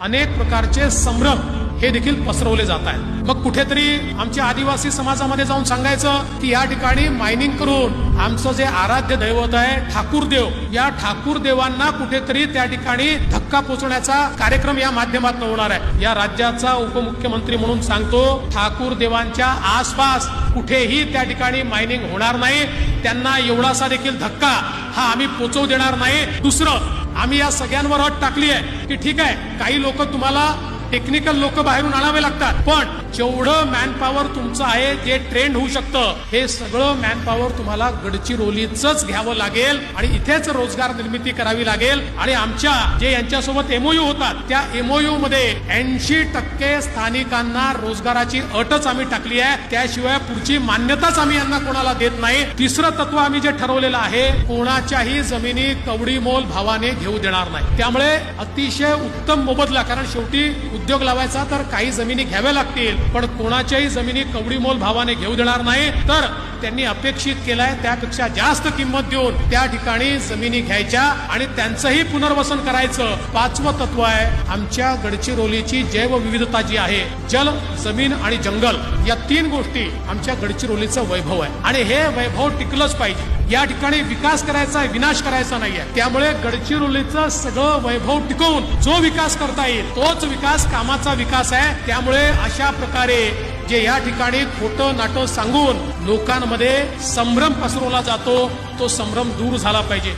अनेक प्रकारचे संभ्रम हे देखील पसरवले जात आहेत. मग कुठेतरी आमच्या आदिवासी समाजामध्ये जाऊन सांगायचं की या ठिकाणी मायनिंग करून आमचं जे आराध्य दैवत आहे ठाकूर देव या ठाकूर देवांना कुठेतरी त्या ठिकाणी धक्का पोचवण्याचा कार्यक्रम या माध्यमातून होणार आहे. या राज्याचा उपमुख्यमंत्री म्हणून सांगतो ठाकूर देवांच्या आसपास कुठेही त्या ठिकाणी मायनिंग होणार नाही. त्यांना एवढासा देखील धक्का हा आम्ही पोचवू देणार नाही. दुसरं आम्ही या सगळ्यांवर अट टाकली आहे. की ठीक आहे काही लोक तुम्हाला टेक्निकल लोक बाहेरून आणावे लागतात. पण जेवढं मॅनपॉवर तुमचं आहे जे ट्रेंड होऊ शकतं हे सगळं मॅनपॉवर तुम्हाला गडचिरोलीच घ्यावं लागेल आणि इथेच रोजगार निर्मिती करावी लागेल. आणि आमच्या जे यांच्यासोबत एमओयू होतात त्या एमओयू मध्ये ऐंशी टक्के स्थानिकांना रोजगाराची अटच आम्ही टाकली आहे. त्याशिवाय पुढची मान्यताच आम्ही यांना कोणाला देत नाही. तिसरं तत्व आम्ही जे ठरवलेलं आहे कोणाच्याही जमिनी कवडी मोल भावाने घेऊ देणार नाही. त्यामुळे अतिशय उत्तम मोबदला कारण शेवटी उद्योग लावायचा तर काही जमिनी घ्याव्या लागतील. पण कोणाच्याही जमिनी कवडी मोल भावाने घेऊ देणार नाही. तर त्यांनी अपेक्षित केलाय त्यापेक्षा जास्त किंमत देऊन त्या ठिकाणी जमिनी घ्यायच्या आणि त्यांचंही पुनर्वसन करायचं. पाचवं तत्व आहे आमच्या गडचिरोलीची जैवविविधता जी आहे जल जमीन आणि जंगल या तीन गोष्टी आमच्या गडचिरोलीचं वैभव आहे. आणि हे वैभव टिकलंच पाहिजे. या ठिकाणी विकास करायचा आहे विनाश करायचा नाहीये. त्यामुळे गडचिरोलीचं सगळं वैभव टिकवून जो विकास करता येईल तोच विकास कामाचा विकास आहे. त्यामुळे अशा प्रकारे जे या ठिकाणी खोटं नाटं सांगून लोकांमध्ये संभ्रम पसरवला जातो तो संभ्रम दूर झाला पाहिजे.